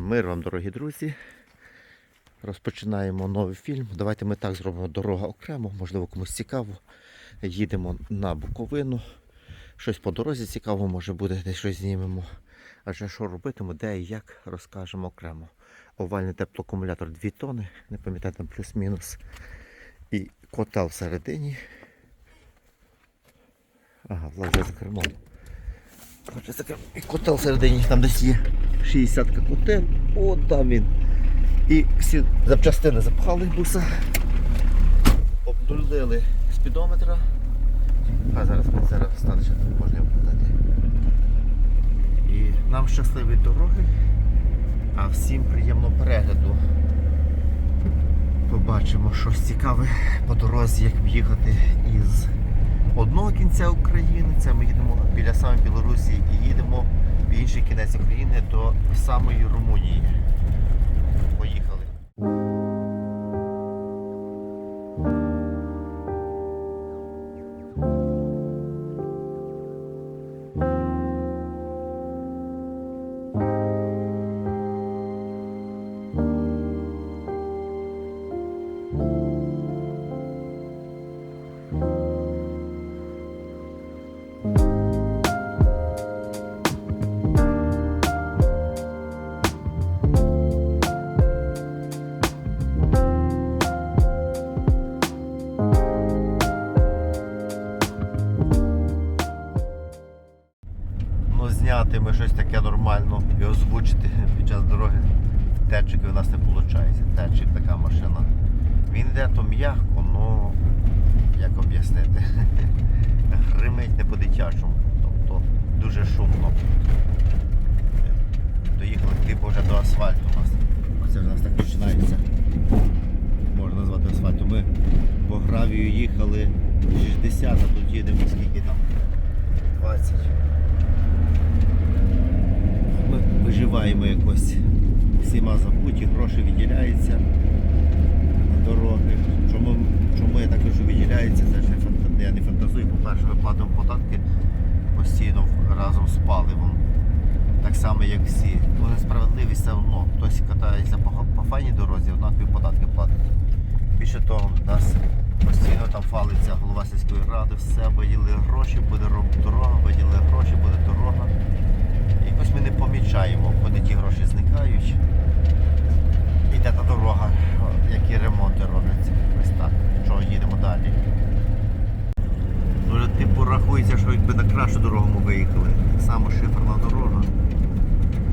Мир вам, дорогі друзі. Розпочинаємо новий фільм. Давайте ми так зробимо дорога окремо, можливо, комусь цікаво. Їдемо на Буковину. Щось по дорозі цікаво може буде, десь щось знімемо. Адже що робитимемо, де і як розкажемо окремо. Овальний теплоакумулятор 2 тони, не пам'ятаю там плюс-мінус. І котел всередині. Ага, вже за кермом. Коротше, і котел всередині, там десь є 60 котел. О, там він. І всі запчастини запхали буса, обнулили спідометра. А зараз зараз стане, що можна його подати. І нам щасливі дороги, а всім приємного перегляду. Побачимо щось цікаве по дорозі, як їхати із одного кінця України. Це ми їдемо біля самої Білорусі і їдемо в інший кінець України до самої Румунії. Поїхали. Ну, щось таке нормально і озвучити під час дороги. Течики у нас не виходить. Течик така машина. Він йде то м'яко, ну як об'яснити. Гримить не по-дитячому. Тобто дуже шумно. Доїхали типу вже до асфальту у нас. Оце в нас так починається. Можна назвати асфальтом. Ми по гравію їхали 60, а тут їдемо скільки там? 20 ми виживаємо якось. Всіма забуті, гроші виділяються на дороги. Чому, чому я так кажу, виділяється, це ж я не фантазую. По-перше, ми платимо податки постійно разом з паливом. Так само, як всі. Ну, несправедливість все одно. Хтось катається по, по файній дорозі, однакові податки платить. Більше того, в нас постійно там фалиться голова сільської ради, все виділи гроші, буде дорога, виділи гроші, буде дорога. Якось ми не помічаємо, куди ті гроші зникають. І де та дорога, які ремонти робляться. Ось так. Що їдемо далі. Дуже типу рахується, що якби на кращу дорогу ми виїхали. Само шиферна дорога.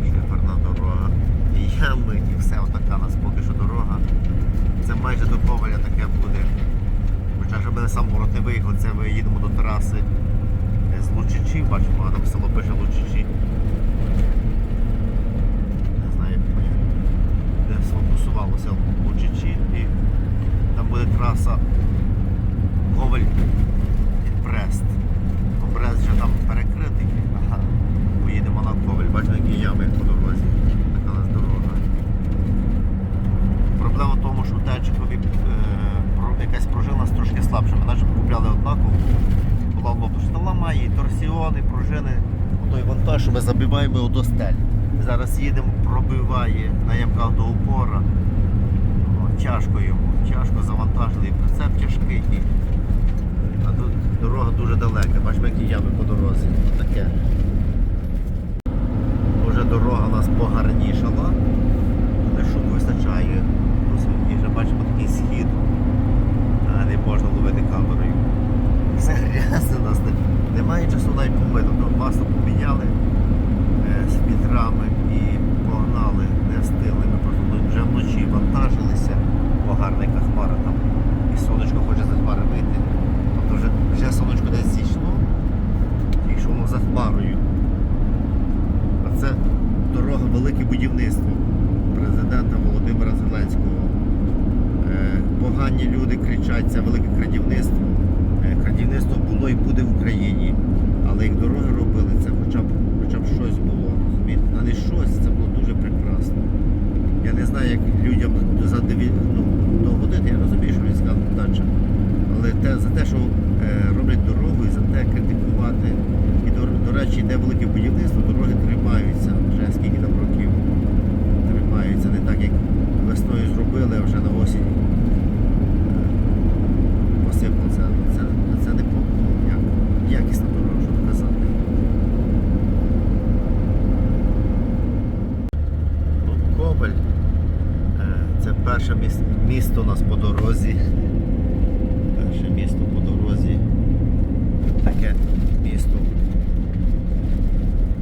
Шиферна дорога. І ями, і все отака у нас поки що дорога. Це майже до Коваля таке буде. Хоча щоб на сам город не виїхали, це ми їдемо до траси з Лучичі, бачимо, там село пише Лучичі. Не знаю, як ми сфокусувалося Лучичі і там буде траса Коваль і Брест. Брест вже там перекритий. Ага. Поїдемо на Коваль, бачимо, які ями по дорозі. Така нас дорога. Проблема в тому, що в Течикові е, якась пружина трошки слабша. Ми наче купляли однакову, була лопа, що ламає і торсіони, пружини, той вантаж, що ми забиваємо його до стель. Зараз їдемо, пробиває на ямках до упора. О, тяжко йому, тяжко завантажили, прицеп тяжкий. А тут дорога дуже далека, бачимо, які ями по дорозі. Таке. велике будівництво президента Володимира Зеленського. Е, погані люди кричать, це велике крадівництво. Е, крадівництво було і буде в Україні, але як дороги робили, це хоча б хоча б щось було. розумієте? Не щось, це було дуже прекрасно. Я не знаю, як людям задові... ну, я розумію, що він сказав подача. Але те, за те, що е, роблять дорогу і за те критикувати. І, до, до речі, йде велике будівництво, дороги місто у нас по дорозі. Перше місто по дорозі. Таке місто.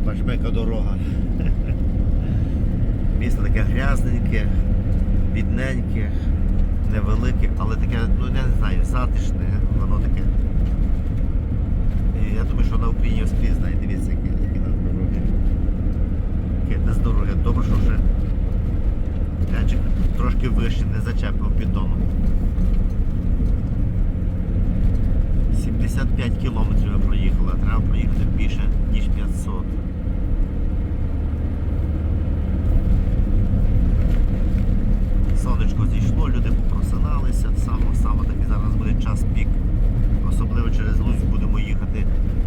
Бачимо, дорога. Місто таке грязненьке, бідненьке, невелике, але таке, ну не знаю, затишне, воно таке. І я думаю, що на Україні скрізь знає, дивіться, які, які на дороги. Яке здоров'я. Добре, що вже Янчик трошки вище, не зачепив піддоном. 75 кілометрів ми проїхали, треба проїхати більше, ніж 500. Сонечко зійшло, люди попросиналися, саме, саме такий зараз буде час пік. Особливо через Луцьк будемо їхати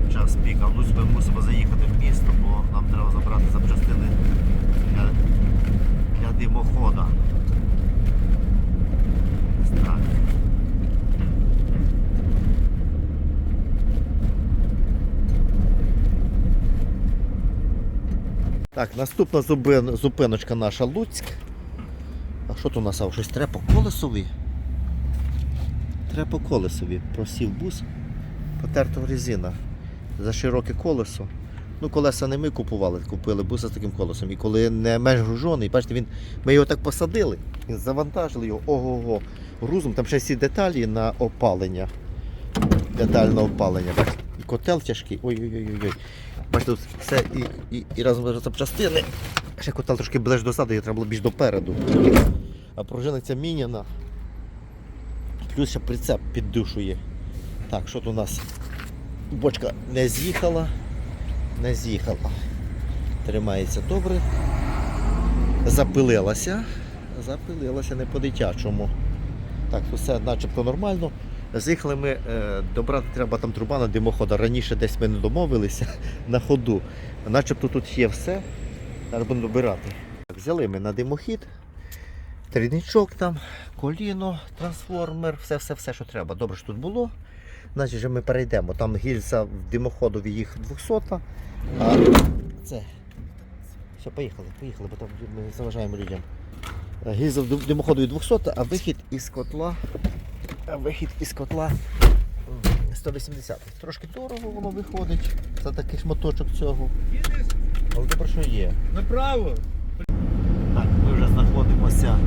в час пік. А в Луцьк ми мусимо заїхати в місто, бо нам треба забрати запчастини для, для димохода. Ось Так. Так, наступна зупин, зупиночка наша Луцьк. А що тут у нас? А, щось треба по колесові? Треба колесові. Просів бус, потерта резина. За широке колесо. Ну, колеса не ми купували, купили буса з таким колесом. І коли не менш гружений, бачите, він, ми його так посадили, завантажили його, ого-го, грузом, там ще всі деталі на опалення. Деталь на опалення. Бачите, котел тяжкий. Ой-ой-ой. Бачите, тут все і, і, і разом запчастини. Ще котел трошки ближче до саду, його треба було більш допереду. А пружина ця міняна. Плюс ще прицеп піддушує. Так, що тут у нас? Бочка не з'їхала. Не з'їхала. Тримається добре. Запилилася. Запилилася не по-дитячому. Так, все начебто нормально. З'їхали ми, е, добрати треба там труба на димохода. Раніше десь ми не домовилися на ходу. Начебто тут є все. Зараз будемо добирати. Так, взяли ми на димохід. Трійничок там, коліно, трансформер, все-все-все, що треба. Добре, що тут було. Значить, ми перейдемо. Там гільза в димоходові їх 200, а це. Все, поїхали, поїхали, бо там ми заважаємо людям. Гільза в димоходові 200, а вихід із котла. Вихід із котла 180. Трошки дорого воно виходить за такий шматочок цього. Але добре, що є. направо. Так, ми вже знаходимося е,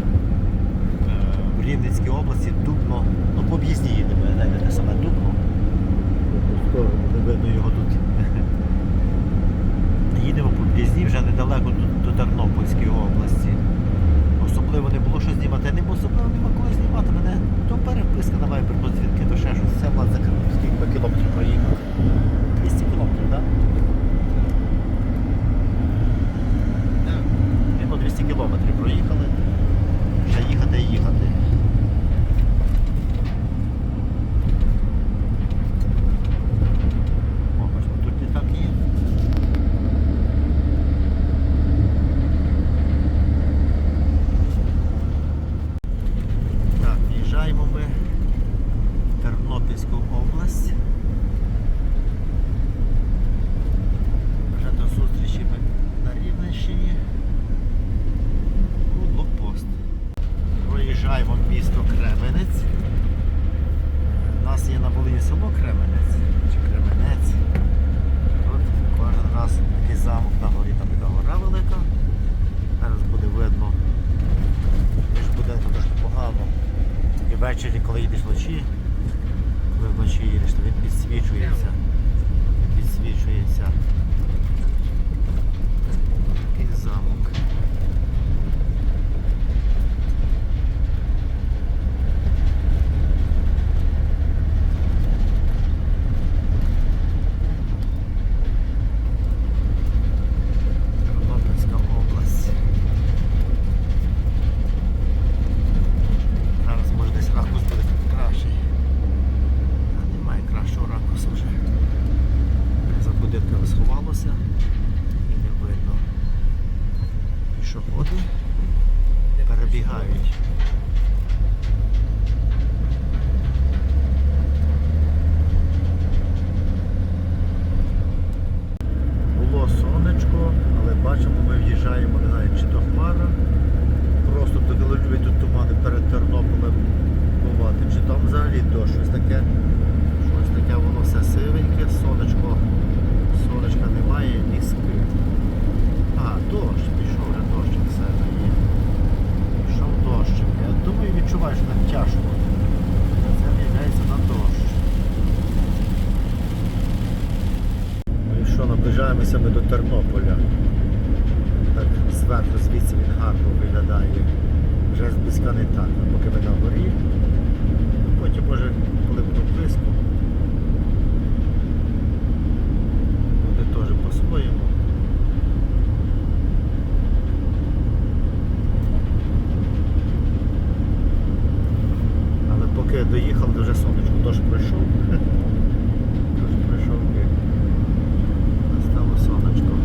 в Рівненській області, Дубно. Ну, по об'їзні їдемо, я де саме Дубно. Сторону, не видно його тут. Їдемо по об'їзні вже недалеко до, до Тернопільської області. Особливо не було що знімати, не було особливо нема коли знімати. Мене то переписка на Viber, то дзвінки, то ще щось. Це влад закрив. Скільки кілометрів проїхав? 200 кілометрів, так? Міно 200 кілометрів проїхали. Ще їхати і їхати. О, бачимо, тут літак є. Так, в'їжджаємо ми в Тернопільську область. Вже до зустрічі ми на Рівненщині. Ну, блокпост. Проїжджаємо місто Кременець. У нас є на Волині село Кременець чи Кременець. Тут кожен раз такий замок на горі, там така гора велика. Зараз буде видно. Між будинком трошки погано. І ввечері, коли їдеш вночі, коли вночі їдеш, то він підсвічується. Він підсвічується. Такий замок. Тернопільська область. Зараз може десь ракурс буде кращий. А немає кращого ракурсу вже. За будинками сховалося і не видно. Пішоходи перебігають. Було сонечко, але бачимо, ми в'їжджаємо, не знаю, чи то хмара. Просто до тут тумани перед Наближаємося ми до Тернополя. Так, зверху звідси він гарно виглядає. Вже зблизька не так, а поки ми на горі. Потім може, коли буду близько, буде теж по-своєму. Але поки доїхав, дуже сонечко теж пройшов. Дощ пройшов і настало сонечко.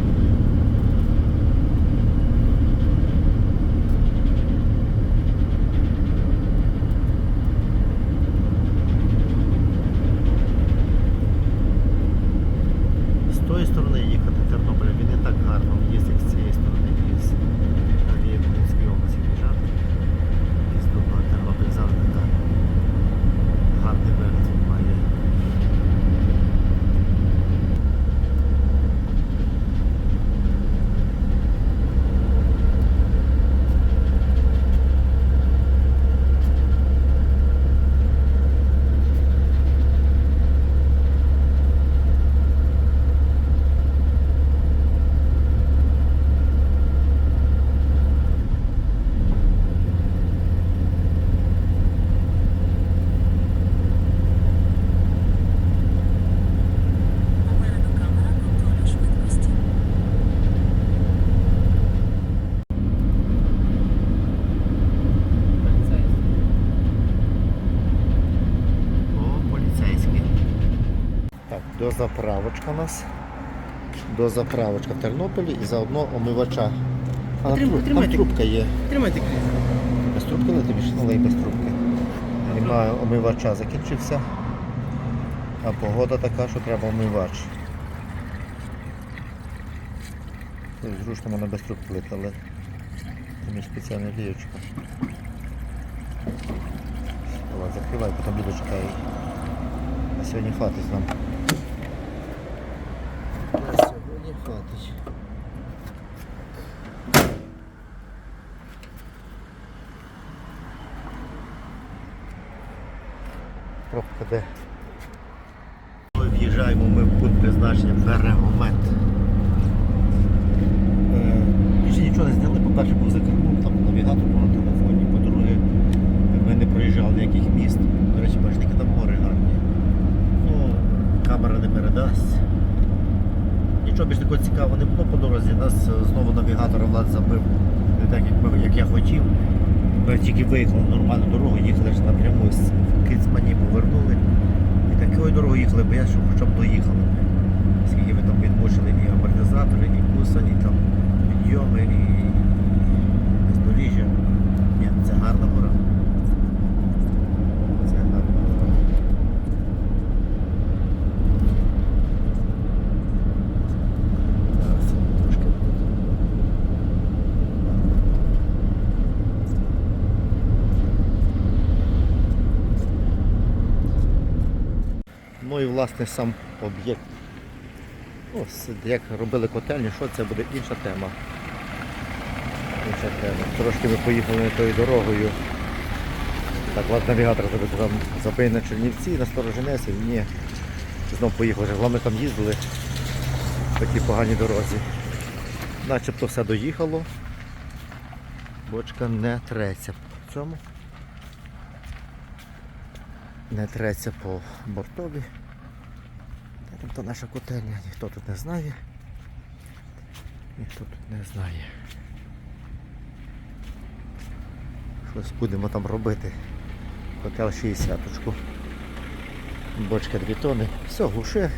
З тої сторони їхати Тернополя, він не так гарно в'їзд, як з цієї сторони із Рівненської області в'їжджати. Із до Тернопіль завжди так. Гарний вигляд він має. Попереду камера контролю швидкості. О, поліцейський. Так, до заправочка у нас. До заправочка в Тернополі і заодно омивача. А Потрібно- там, тримайте. трубка є. Тримайте. Без трубки не тобі ж налий без трубки. Немає омивача закінчився. А погода така, що треба омивач. Зручно можна без трубки лити, але там є спеціальна лієчка. Давай, закривай, потім буду чекати. На сьогодні хватить нам. На сьогодні хватить. Пробка де? В'їжджаємо ми в пункт призначення Берегомет. Е, Більше нічого не зняли, по-перше, був за кермом, там навігатор був на телефоні, по-друге, ми не проїжджали ніяких міст. До речі, бачите, які там гори гарні. Ну, камера не передасть. Нічого більш такого цікавого не було по дорозі. Нас е, знову навігатор Влад забив не так, як, ми, як я хотів. Ми тільки виїхали на нормальну дорогу, їхали ж напряму Дорогою їхали, бо я щоб хоча б доїхали. Скільки ми там відпочили і амортизатори, і кусані, і там підйоми, і бездоріжжя. Ні, це гарна гора. Це гарна гора. Зараз трошки. Ну і власне сам об'єкт. Ось як робили котельню, що це буде інша тема. Інша тема. Трошки ми поїхали не тою дорогою. Так, от навігатор там забий на Чернівці, на Сторожинесі, ні. Знов поїхали, головне там їздили по тій поганій дорозі. Начебто все доїхало. Бочка не треться по цьому. Не треться по бортові. Та там то наша котельня, ніхто тут не знає. Ніхто тут не знає. Щось будемо там робити. Котел 60 -очку. Бочка 2 тони. Все, глуши.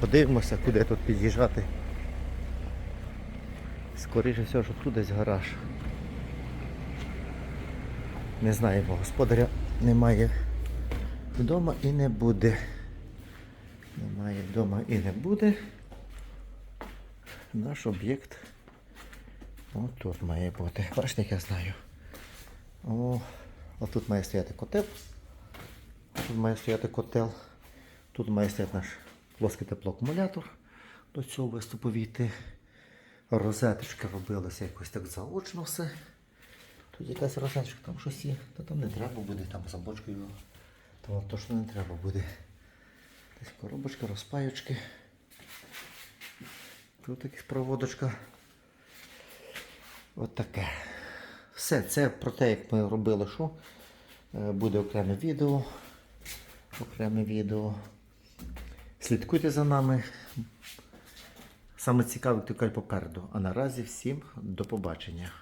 Подивимося, куди тут під'їжджати. Скоріше всього, що тут десь гараж. Не знаємо, господаря немає вдома і не буде. Немає вдома і не буде. Наш об'єкт отут має бути. Бачите, як я знаю. О, отут має стояти котел. Тут має стояти котел. Тут має стояти наш плоский теплоакумулятор. До цього виступу війти. Розеточка робилася якось так заочно все. Тут якась розеточка, там щось є. Та там не треба буде, там за бочкою. Там точно не треба буде. Десь коробочка, розпайочки. Тут якась проводочка. От таке. Все, це про те, як ми робили що. Е, Буде окреме відео. Окреме відео. Слідкуйте за нами. Саме цікаве, то попереду. А наразі всім до побачення.